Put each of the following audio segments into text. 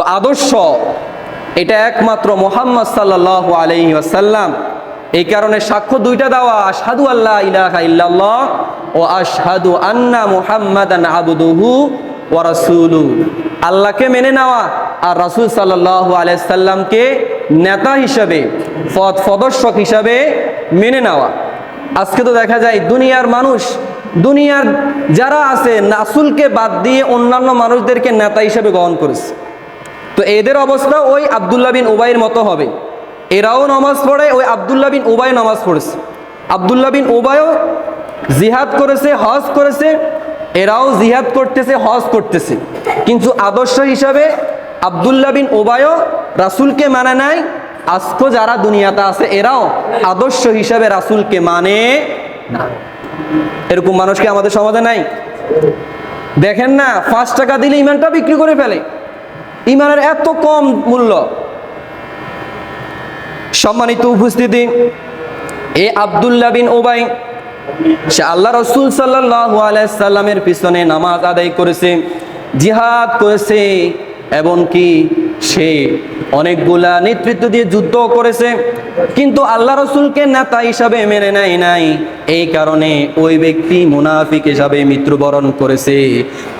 তো আদর্শ, এটা একমাত্র মোহাম্মদ সাল্লাহ আলহি আসাল্লাম এই কারণে সাক্ষ্য দুইটা দেওয়া, আশহাদু আল্লাহ ইলাহা ইল্লাল্লাহ ও আশহাদু আন্না মুহাম্মাদান আবদুহু ওয়া রাসূলু আল্লাহকে মেনে নেওয়া আর রাসূল সাল্লাল্লাহু আলাইহি সাল্লামকে নেতা হিসাবে পদ পদর্শক হিসাবে মেনে নেওয়া। আজকে তো দেখা যায় দুনিয়ার মানুষ, দুনিয়ার যারা আছে, নাসুলকে বাদ দিয়ে অন্যান্য মানুষদেরকে নেতা হিসাবে গ্রহণ করেছে। তো এদের অবস্থা ওই আবদুল্লাহ বিন উবাইয়ের মতো হবে। এরাও নামাজ পড়ে, ওই আবদুল্লাহ বিন উবাই নামাজ পড়েছে। আবদুল্লাহ বিন উবাইও জিহাদ করেছে, হজ করেছে, এরাও জিহাদ করতেছে, হজ করতেছে। কিন্তু আদর্শ হিসাবে আবদুল্লাহ বিন ওবায়ও রাসুলকে মানে নাই, আজকে যারা দুনিয়াতে আছে, এরাও আদর্শ হিসাবে রাসুলকে মানে না। এরকম মানুষকে আমাদের সমাজে নাই? দেখেন না, পাঁচ টাকা দিলে ইমানটা বিক্রি করে ফেলে। ইমানের এত কম মূল্য। সম্মানিত উপস্থিতি, এ আবদুল্লাহ বিন ওবাই সে আল্লাহ রসুল সাল্লাহ আলাইসাল্লামের পিছনে নামাজ আদায় করেছে, জিহাদ করেছে, এমনকি সে অনেকগুলা নেতৃত্ব দিয়ে যুদ্ধ করেছে, কিন্তু আল্লাহ রসুলকে নেতা হিসাবে মেনে নেয় নাই। এই কারণে ওই ব্যক্তি মুনাফিক হিসাবে মৃত্যুবরণ করেছে,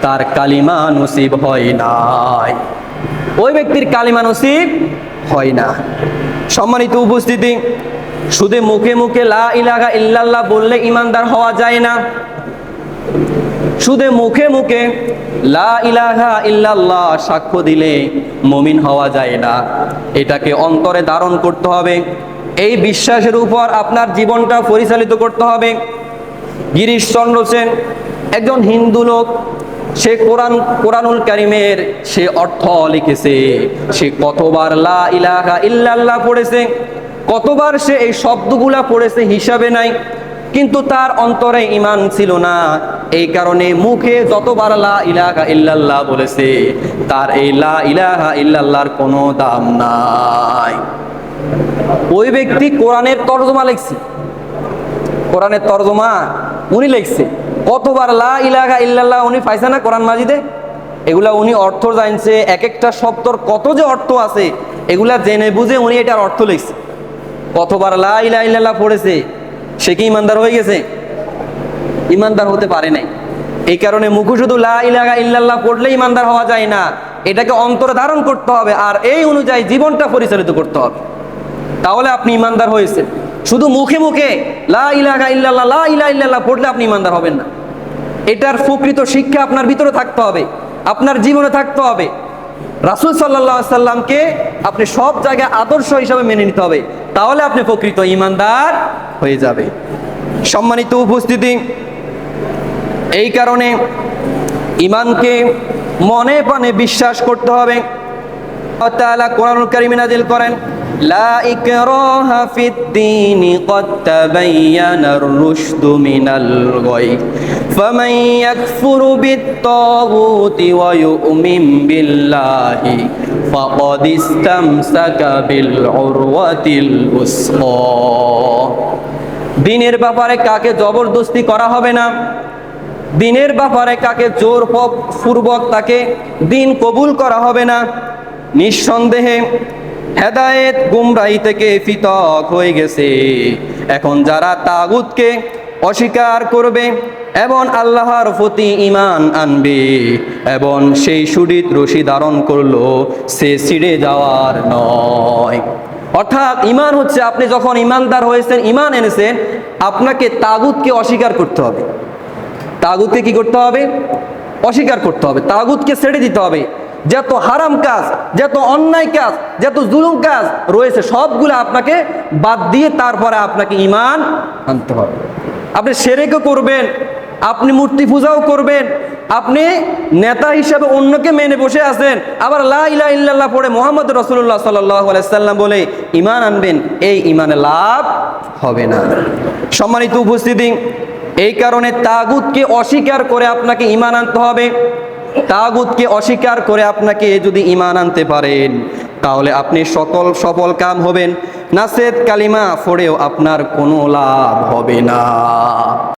তার কালিমা নসিব হয় নাই। ওই ব্যক্তির কালিমা নসিব হয় না। সম্মানিত উপস্থিতি, শুধু মুখে মুখে লা ইলাহা ইল্লাল্লাহ বললে ইমানদার হওয়া যায় না। শুধু মুখে মুখে লা ইলাহা ইল্লাল্লাহ সাক্ষ্য দিলে মমিন হওয়া যায় না। এটাকে অন্তরে ধারণ করতে হবে। এই বিশ্বাসের উপর আপনার জীবনটা পরিচালিত করতে হবে। গিরিশচন্দ্র সেন একজন হিন্দু লোক সে কোরআন, কোরআনুল কারিমের সে অর্থ লিখেছে, সে কতবার লা ইলাহা ইল্লাল্লাহ পড়েছে, কতবার সে এই শব্দগুলা পড়েছে হিসাবে নাই, কিন্তু তার অন্তরে ইমান ছিল না। এই কারণে মুখে যতবার লা ইলাহা ইল্লাল্লাহ বলেছে, তার এই লা ইলাহা ইল্লাল্লাহর কোনো দাম নাই। ওই ব্যক্তি কোরআনের তর্জমা লিখছে। কোরআনের তর্জমা উনি লিখছে। কতবার লা ইলাহা ইল্লাল্লাহ উনি পাইছে না কোরআন মাজিদে? এগুলা উনি অর্থ জানছে এক একটা শব্দর কত যে অর্থ আছে, এগুলা জেনে বুঝে উনি এটার অর্থ লিখছে। কতবার লা ইলাহা ইল্লাল্লাহ পড়েছে, সে কি ইমানদার হয়ে গেছে? ইমানদার হতে পারে নাই। এই কারণে মুখে শুধু লা ইলাহা ইল্লাল্লাহ পড়লে ইমানদার হওয়া যায় না, এটাকে অন্তরে ধারণ করতে হবে, আর এই অনুযায়ী জীবনটা পরিচালিত করতে হবে। তাহলে আপনি ইমানদার হয়েছেন। শুধু মুখে মুখে লা লা পড়লে আপনি ইমানদার হবেন না। এটার প্রকৃত শিক্ষা আপনার ভিতরে থাকতে হবে, আপনার জীবনে থাকতে হবে। রাসূল সাল্লাল্লাহু সাল্লামকে আপনি সব জায়গায় আদর্শ হিসাবে মেনে নিতে হবে, তাহলে আপনি প্রকৃত ইমানদার হয়ে যাবে। সম্মানিত উপস্থিতি, এই কারণে ইমানকে মনে প্রাণে বিশ্বাস করতে হবে। আল্লাহ তাআলা কোরআনুল কারীমে নাযিল করেন লা ইকরাহা ফিদ-দীন قد تبين الرشد من الغي فمن يكفر بالطاغوت ويؤمن بالله فقد استمسك بالعروة الوثقى দিনের ব্যাপারে কাকে জবরদস্তি করা হবে না দিনের ব্যাপারে কাকে জোর পূর্বক তাকে দিন কবুল করা হবে না নিঃসন্দেহে হেদায়েত গুমরাহি থেকে ফিতক হয়ে গেছে। এখন যারা তাগুতকে অস্বীকার করবে এবং আল্লাহর প্রতি ইমান আনবে এবং সেই সুডিত রশি ধারণ করল, সে ছিঁড়ে যাওয়ার নয়। অর্থাৎ ইমান হচ্ছে আপনি যখন ইমানদার হয়েছেন ইমান এনেছেন, আপনাকে তাগুতকে অস্বীকার করতে হবে। তাগুতকে কি করতে হবে? অস্বীকার করতে হবে। তাগুতকে ছেড়ে দিতে হবে। যত হারাম কাজ, যত অন্যায় কাজ, যত জুলুম কাজ রয়েছে, সবগুলো আপনাকে বাদ দিয়ে তারপরে আপনাকে ইমান আনতে হবে। আপনি সেরেকও করবেন, আপনি মূর্তি পূজাও করবেন, আপনি নেতা হিসাবে অন্যকে মেনে বসে আছেন, আবার লা ইলাহা ইল্লাল্লাহ পড়ে মোহাম্মদ রসুল্লাহ সাল্লাহ সাল্লাম বলে ইমান আনবেন, এই ইমানে লাভ হবে না। সম্মানিত উপস্থিতি, এই কারণে তাগুতকে অস্বীকার করে আপনাকে ইমান আনতে হবে। তাগুতকে অস্বীকার করে আপনাকে যদি ইমান আনতে পারেন, তাহলে আপনি সকল সফল কাম হবেন। নাসেদ কালিমা ফোড়েও আপনার কোনো লাভ হবে না।